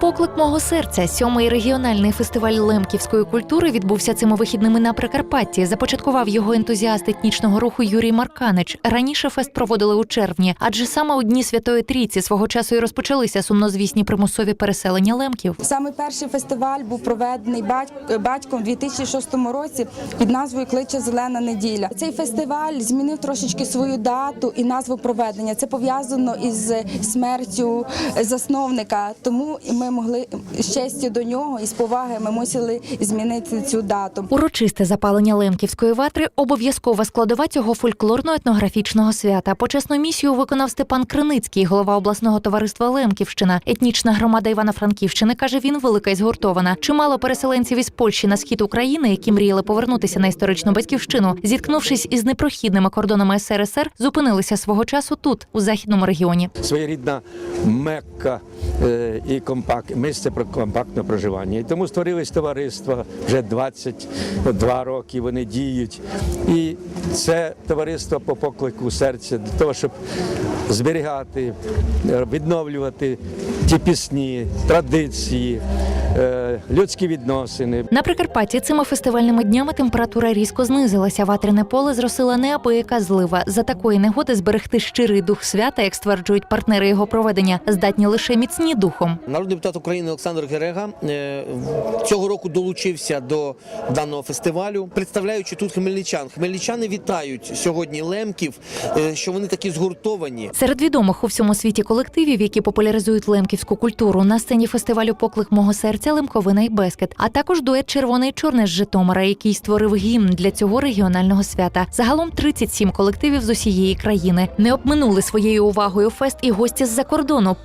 Поклик мого серця, сьомий регіональний фестиваль лемківської культури відбувся цими вихідними на Прикарпатті. Започаткував його ентузіаст етнічного руху Юрій Марканич. Раніше фест проводили у червні, адже саме у дні Святої Трійці свого часу і розпочалися сумнозвісні примусові переселення лемків. Саме перший фестиваль був проведений батьк- батьком у 2006 році під назвою Кличе Зелена неділя. Цей фестиваль змінив трошечки свою дату і назву проведення. Це пов'язано із смертю засновника. Тому ми могли з честю до нього і з поваги ми мусили змінити цю дату. Урочисте запалення лемківської ватри обов'язкова складова цього фольклорно-етнографічного свята. Почесну місію виконав Степан Криницький, голова обласного товариства Лемківщина. Етнічна громада Івано-Франківщини каже, він велика і згуртована. Чимало переселенців із Польщі на схід України, які мріяли повернутися на історичну батьківщину, зіткнувшись із непрохідними кордонами СРСР, зупинилися свого часу тут, у західному регіоні. своєрідна мекка е, і компакт, місце про компактне проживання. І тому створились товариства вже 22 роки. Вони діють. І це товариство по поклику серця для того, щоб зберігати, відновлювати ті пісні, традиції, е, людські відносини. На Прикарпатті цими фестивальними днями температура різко знизилася. Ватрине поле зросила неабияка злива. За такої негоди зберегти щирий дух свята, як стверджують партнери його проведення, здатні лише міцні духом. Народний депутат України Олександр Герега е, цього року долучився до даного фестивалю, представляючи тут хмельничан. Хмельничани вітають сьогодні лемків, е, що вони такі згуртовані. Серед відомих у всьому світі колективів, які популяризують лемківську культуру, на сцені фестивалю Поклик мого серця Лемковина і Бескет, а також дует Червоне і чорне з Житомира, який створив гімн для цього регіонального свята. Загалом 37 колективів з усієї країни не обминули своєю увагою фест і гості з-за кордону.